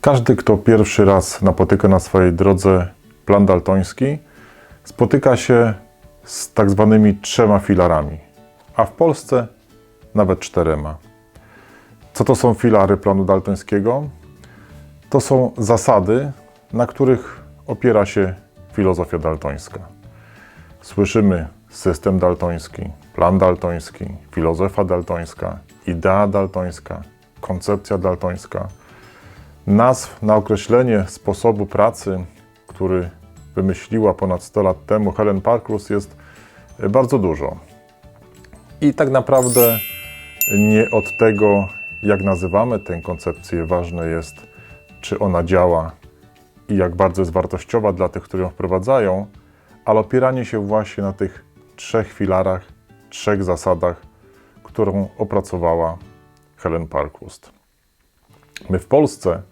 Każdy, kto pierwszy raz napotyka na swojej drodze plan daltoński, spotyka się z tak zwanymi trzema filarami, a w Polsce nawet czterema. Co to są filary planu daltońskiego? To są zasady, na których opiera się filozofia daltońska. Słyszymy system daltoński, plan daltoński, filozofia daltońska, idea daltońska, koncepcja daltońska. Nazw na określenie sposobu pracy, który wymyśliła ponad 100 lat temu Helen Parkhurst jest bardzo dużo. I tak naprawdę nie od tego, jak nazywamy tę koncepcję, ważne jest, czy ona działa i jak bardzo jest wartościowa dla tych, którzy ją wprowadzają, ale opieranie się właśnie na tych trzech filarach, trzech zasadach, którą opracowała Helen Parkhurst. My w Polsce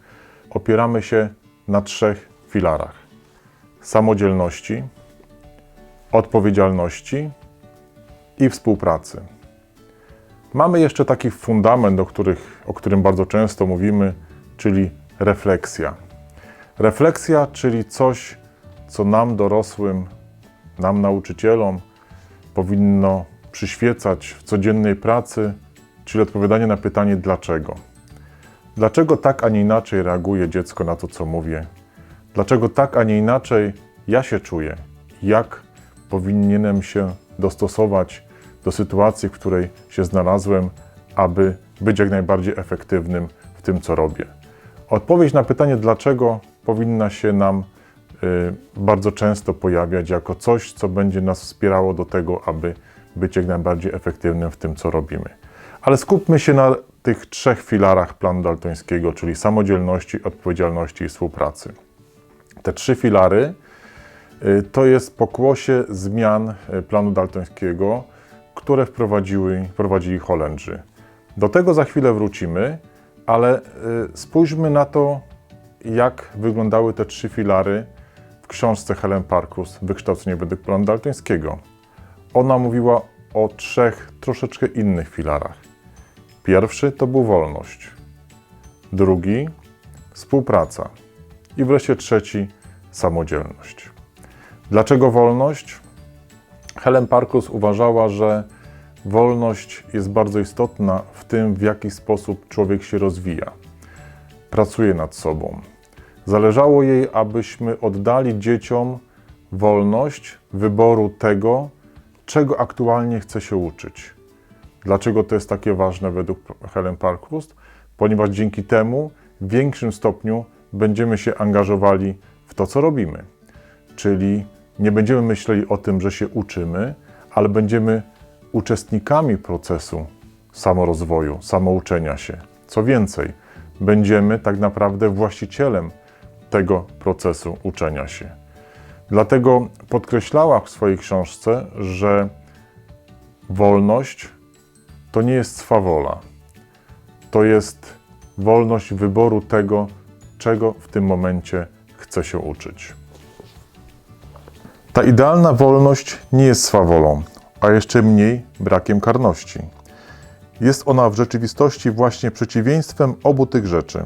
opieramy się na trzech filarach: samodzielności, odpowiedzialności i współpracy. Mamy jeszcze taki fundament, o, których, o którym bardzo często mówimy, czyli refleksja. Refleksja, czyli coś, co nam dorosłym, nam nauczycielom powinno przyświecać w codziennej pracy, czyli odpowiadanie na pytanie dlaczego. Dlaczego tak, a nie inaczej reaguje dziecko na to, co mówię? Dlaczego tak, a nie inaczej ja się czuję? Jak powinienem się dostosować do sytuacji, w której się znalazłem, aby być jak najbardziej efektywnym w tym, co robię? Odpowiedź na pytanie dlaczego powinna się nam y, bardzo często pojawiać jako coś, co będzie nas wspierało do tego, aby być jak najbardziej efektywnym w tym, co robimy. Ale skupmy się na tych trzech filarach planu daltońskiego, czyli samodzielności, odpowiedzialności i współpracy. Te trzy filary y, to jest pokłosie zmian y, planu daltońskiego, które wprowadziły, wprowadzili Holendrzy. Do tego za chwilę wrócimy, ale y, spójrzmy na to, jak wyglądały te trzy filary w książce Helen Parkhurst Wykształcenie według planu daltońskiego. Ona mówiła o trzech troszeczkę innych filarach. Pierwszy to był wolność, drugi współpraca i wreszcie trzeci samodzielność. Dlaczego wolność? Helen Parkhurst uważała, że wolność jest bardzo istotna w tym, w jaki sposób człowiek się rozwija, pracuje nad sobą. Zależało jej, abyśmy oddali dzieciom wolność wyboru tego, czego aktualnie chce się uczyć. Dlaczego to jest takie ważne według Helen Parkhurst? Ponieważ dzięki temu w większym stopniu będziemy się angażowali w to, co robimy. Czyli nie będziemy myśleli o tym, że się uczymy, ale będziemy uczestnikami procesu samorozwoju, samouczenia się. Co więcej, będziemy tak naprawdę właścicielem tego procesu uczenia się. Dlatego podkreślała w swojej książce, że wolność to nie jest swawola. To jest wolność wyboru tego, czego w tym momencie chce się uczyć. Ta idealna wolność nie jest swawolą, a jeszcze mniej brakiem karności. Jest ona w rzeczywistości właśnie przeciwieństwem obu tych rzeczy.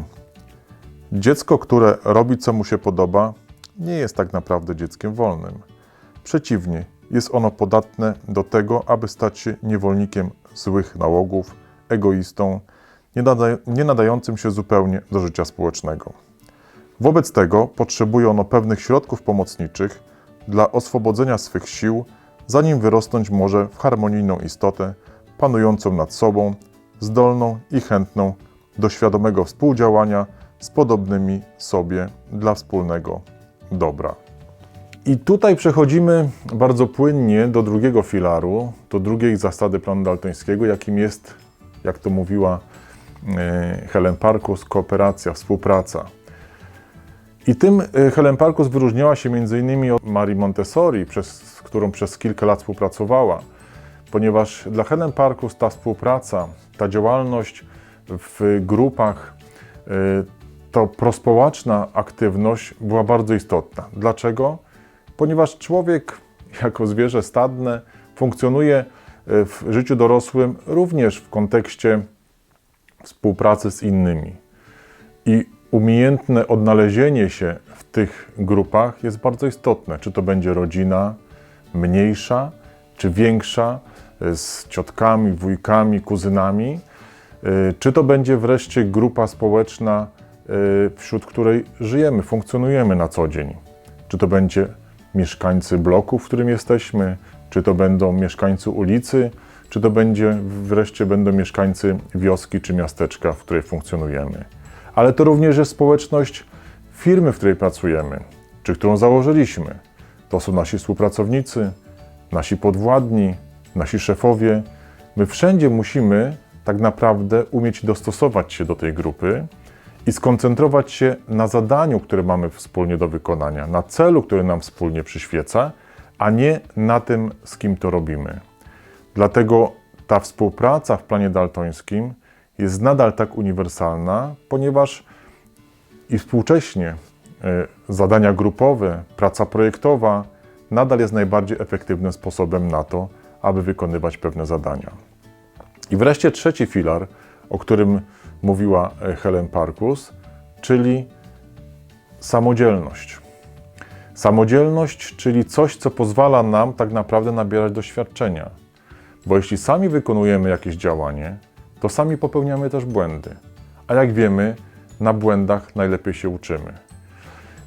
Dziecko, które robi co mu się podoba, nie jest tak naprawdę dzieckiem wolnym. Przeciwnie, jest ono podatne do tego, aby stać się niewolnikiem złych nałogów, egoistą, nie, nada nie nadającym się zupełnie do życia społecznego. Wobec tego potrzebuje ono pewnych środków pomocniczych dla oswobodzenia swych sił, zanim wyrosnąć może w harmonijną istotę, panującą nad sobą, zdolną i chętną do świadomego współdziałania z podobnymi sobie dla wspólnego dobra. I tutaj przechodzimy bardzo płynnie do drugiego filaru, do drugiej zasady planu daltońskiego, jakim jest, jak to mówiła e, Helen Parkus, kooperacja, współpraca. I tym e, Helen Parkus wyróżniała się m.in. od Marii Montessori, przez, z którą przez kilka lat współpracowała, ponieważ dla Helen Parkus ta współpraca, ta działalność w grupach, e, to prospołeczna aktywność była bardzo istotna. Dlaczego? Ponieważ człowiek jako zwierzę stadne funkcjonuje e, w życiu dorosłym również w kontekście współpracy z innymi. I umiejętne odnalezienie się w tych grupach jest bardzo istotne. Czy to będzie rodzina mniejsza, czy większa, y, z ciotkami, wujkami, kuzynami, y, czy to będzie wreszcie grupa społeczna, wśród której żyjemy, funkcjonujemy na co dzień. Czy to będzie mieszkańcy bloku, w którym jesteśmy, czy to będą mieszkańcy ulicy, czy to będzie wreszcie będą mieszkańcy wioski czy miasteczka, w której funkcjonujemy. Ale to również jest społeczność firmy, w której pracujemy, czy którą założyliśmy. To są nasi współpracownicy, nasi podwładni, nasi szefowie. My wszędzie musimy tak naprawdę umieć dostosować się do tej grupy i skoncentrować się na zadaniu, które mamy wspólnie do wykonania, na celu, który nam wspólnie przyświeca, a nie na tym, z kim to robimy. Dlatego ta współpraca w planie daltońskim jest nadal tak uniwersalna, ponieważ i współcześnie e, zadania grupowe, praca projektowa nadal jest najbardziej efektywnym sposobem na to, aby wykonywać pewne zadania. I wreszcie trzeci filar, o którym mówiła e, Helen Parkus, czyli samodzielność. Samodzielność, czyli coś, co pozwala nam tak naprawdę nabierać doświadczenia. Bo jeśli sami wykonujemy jakieś działanie, to sami popełniamy też błędy. A jak wiemy, na błędach najlepiej się uczymy.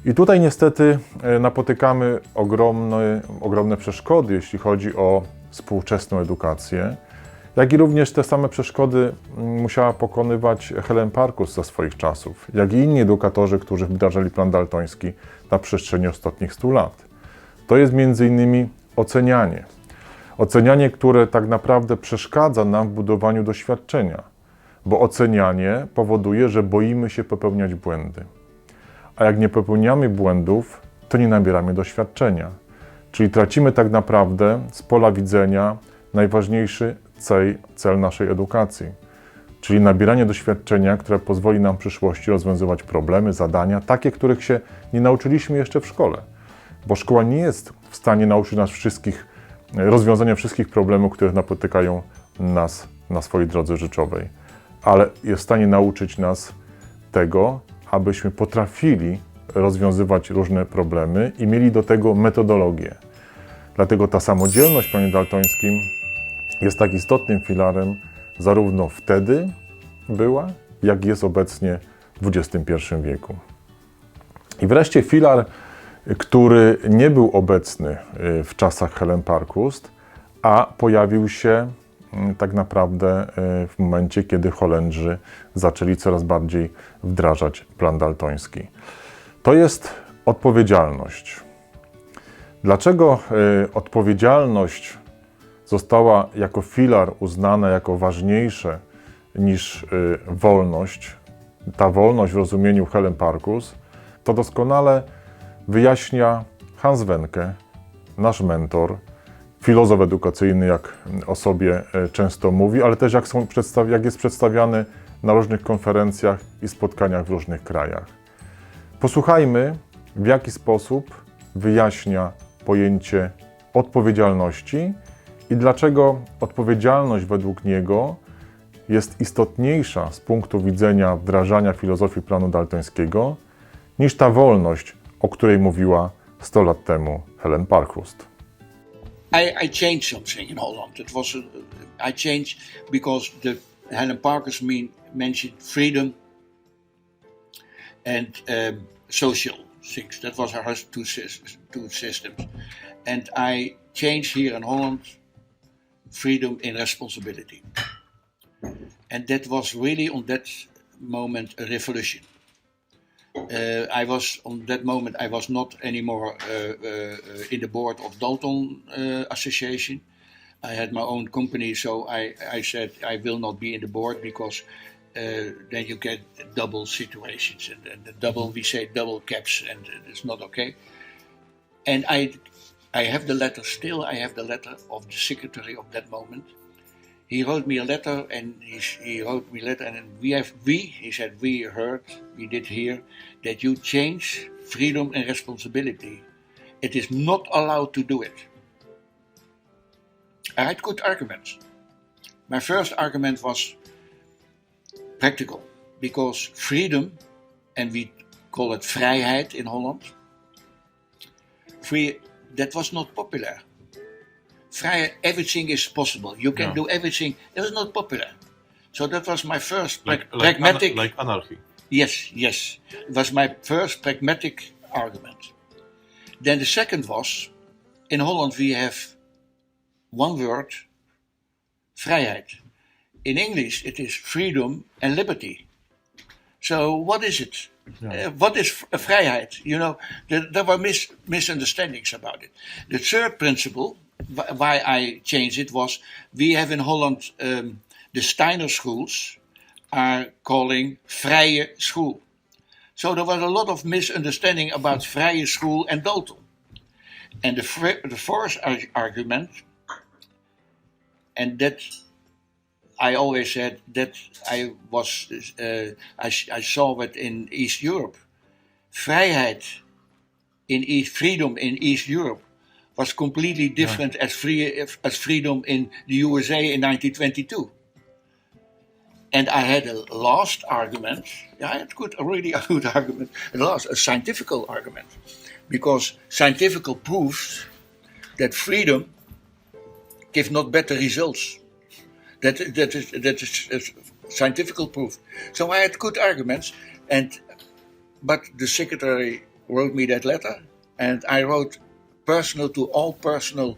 I tutaj niestety e, napotykamy ogromne, ogromne przeszkody, jeśli chodzi o współczesną edukację, jak i również te same przeszkody mm, musiała pokonywać Helen Parkus za swoich czasów, jak i inni edukatorzy, którzy wdrażali plan daltoński na przestrzeni ostatnich 100 lat. To jest innymi ocenianie. Ocenianie, które tak naprawdę przeszkadza nam w budowaniu doświadczenia, bo ocenianie powoduje, że boimy się popełniać błędy. A jak nie popełniamy błędów, to nie nabieramy doświadczenia. Czyli tracimy tak naprawdę z pola widzenia najważniejszy cel, cel naszej edukacji, czyli nabieranie doświadczenia, które pozwoli nam w przyszłości rozwiązywać problemy, zadania, takie, których się nie nauczyliśmy jeszcze w szkole. Bo szkoła nie jest w stanie nauczyć nas wszystkich, rozwiązania wszystkich problemów, które napotykają nas na swojej drodze życiowej, ale jest w stanie nauczyć nas tego, abyśmy potrafili rozwiązywać różne problemy i mieli do tego metodologię. Dlatego ta samodzielność w planie daltońskim jest tak istotnym filarem zarówno wtedy była, jak jest obecnie w XXI wieku. I wreszcie filar, który nie był obecny y, w czasach Helen Parkhurst, a pojawił się mm, tak naprawdę y, w momencie, kiedy Holendrzy zaczęli coraz bardziej wdrażać plan daltoński. To jest odpowiedzialność. Dlaczego y, odpowiedzialność została jako filar uznana jako ważniejsze niż y, wolność, ta wolność w rozumieniu Helen Parkus, to doskonale wyjaśnia Hans Wenke, nasz mentor, filozof edukacyjny, jak o sobie y, często mówi, ale też jak, są jak jest przedstawiany na różnych konferencjach i spotkaniach w różnych krajach. Posłuchajmy, w jaki sposób wyjaśnia pojęcie odpowiedzialności i dlaczego odpowiedzialność według niego jest istotniejsza z punktu widzenia wdrażania filozofii planu daltońskiego niż ta wolność, o której mówiła 100 lat temu Helen Parkhurst. I, I changed something in Holland. It was I changed because the Helen Parkhurst mentioned freedom and um, social things. That was her two, two systems, and I changed here in Holland freedom in responsibility. And that was really on that moment a revolution. Uh, I was on that moment I was not anymore uh, uh, in the board of Dalton Association. I had my own company, so I, I said I will not be in the board because uh, then you get double situations and, and the double we say double caps and it's not okay. And I I have the letter still. I have the letter of the secretary of that moment. He wrote me a letter, and he, he wrote me a letter, and we have we. He said we heard, we did hear that you change freedom and responsibility. It is not allowed to do it. I had good arguments. My first argument was practical because freedom and we call it vrijheid in Holland. Free, that was not popular. Vrij, everything is possible. You can Yeah. do everything. It was not popular. So that was my first pra- like, pragmatic. ana- like anarchy. Yes, yes. It was my first pragmatic argument. Then the second was in Holland we have one word vrijheid. In English it is freedom and liberty. So what is it? Uh, what is uh, vrijheid? You know, there, there were mis- misunderstandings about it. The third principle wh- why I changed it was we have in Holland um, the Steiner schools are calling vrije school. So there was a lot of misunderstanding about vrije school and Dalton. And the, the fourth ar- argument, and that I always said that I was, uh, I, I saw it in East Europe. Vrijheid in East, freedom in East Europe was completely different as free as freedom in the USA in 1922. And I had a last argument. Yeah, I had good, a really a good argument. A last, a scientific argument, because scientific proofs that freedom gives not better results. That that is that is, is scientific proof. So I had good arguments, and but the secretary wrote me that letter, and I wrote personal to all personal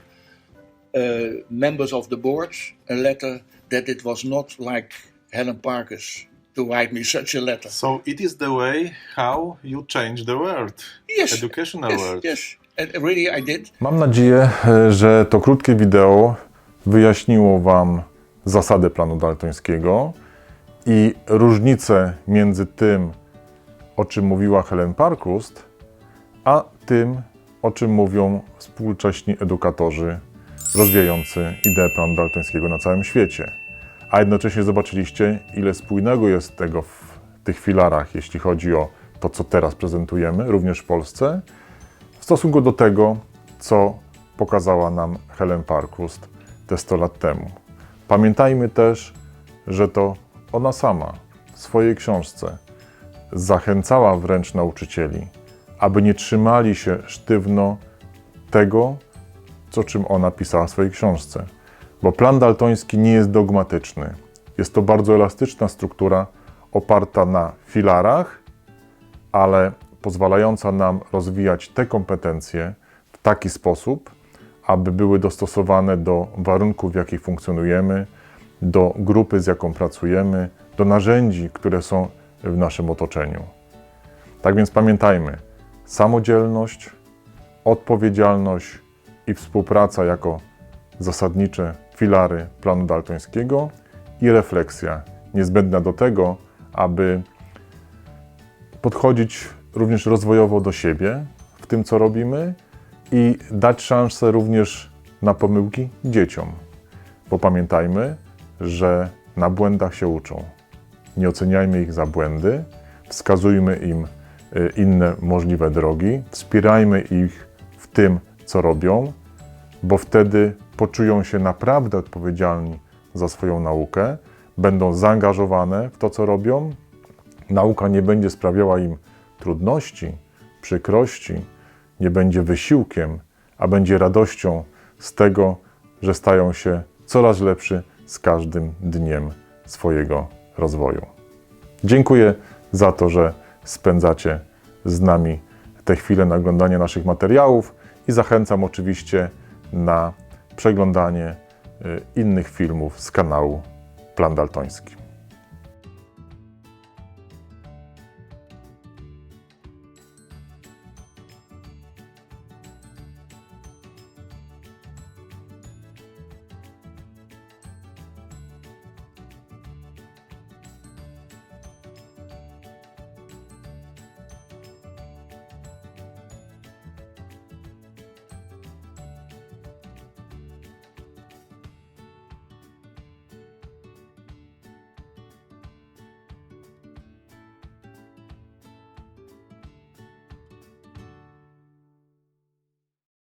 uh, members of the board a letter that it was not like Helen Parker's to write me such a letter. So it is the way how you change the world. Yes, Educational yes, world. yes, really I did. Mam nadzieję, że to krótkie wideo wyjaśniło Wam zasady planu daltońskiego i różnice między tym, o czym mówiła Helen Parkhurst, a tym, o czym mówią współcześni edukatorzy rozwijający ideę planu daltońskiego na całym świecie. A jednocześnie zobaczyliście, ile spójnego jest tego w tych filarach, jeśli chodzi o to, co teraz prezentujemy, również w Polsce, w stosunku do tego, co pokazała nam Helen Parkhurst te 100 lat temu. Pamiętajmy też, że to ona sama w swojej książce zachęcała wręcz nauczycieli, aby nie trzymali się sztywno tego, co czym ona pisała w swojej książce. Bo plan daltoński nie jest dogmatyczny. Jest to bardzo elastyczna struktura oparta na filarach, ale pozwalająca nam rozwijać te kompetencje w taki sposób, aby były dostosowane do warunków, w jakich funkcjonujemy, do grupy, z jaką pracujemy, do narzędzi, które są w naszym otoczeniu. Tak więc pamiętajmy, samodzielność, odpowiedzialność i współpraca jako zasadnicze filary planu daltońskiego i refleksja niezbędna do tego, aby podchodzić również rozwojowo do siebie w tym, co robimy i dać szansę również na pomyłki dzieciom. Bo pamiętajmy, że na błędach się uczą. Nie oceniajmy ich za błędy, wskazujmy im y, inne możliwe drogi, wspierajmy ich w tym, co robią, bo wtedy poczują się naprawdę odpowiedzialni za swoją naukę, będą zaangażowane w to, co robią. Nauka nie będzie sprawiała im trudności, przykrości, nie będzie wysiłkiem, a będzie radością z tego, że stają się coraz lepszy z każdym dniem swojego rozwoju. Dziękuję za to, że spędzacie z nami te chwile na oglądanie naszych materiałów i zachęcam oczywiście na przeglądanie y, innych filmów z kanału Plan Daltoński.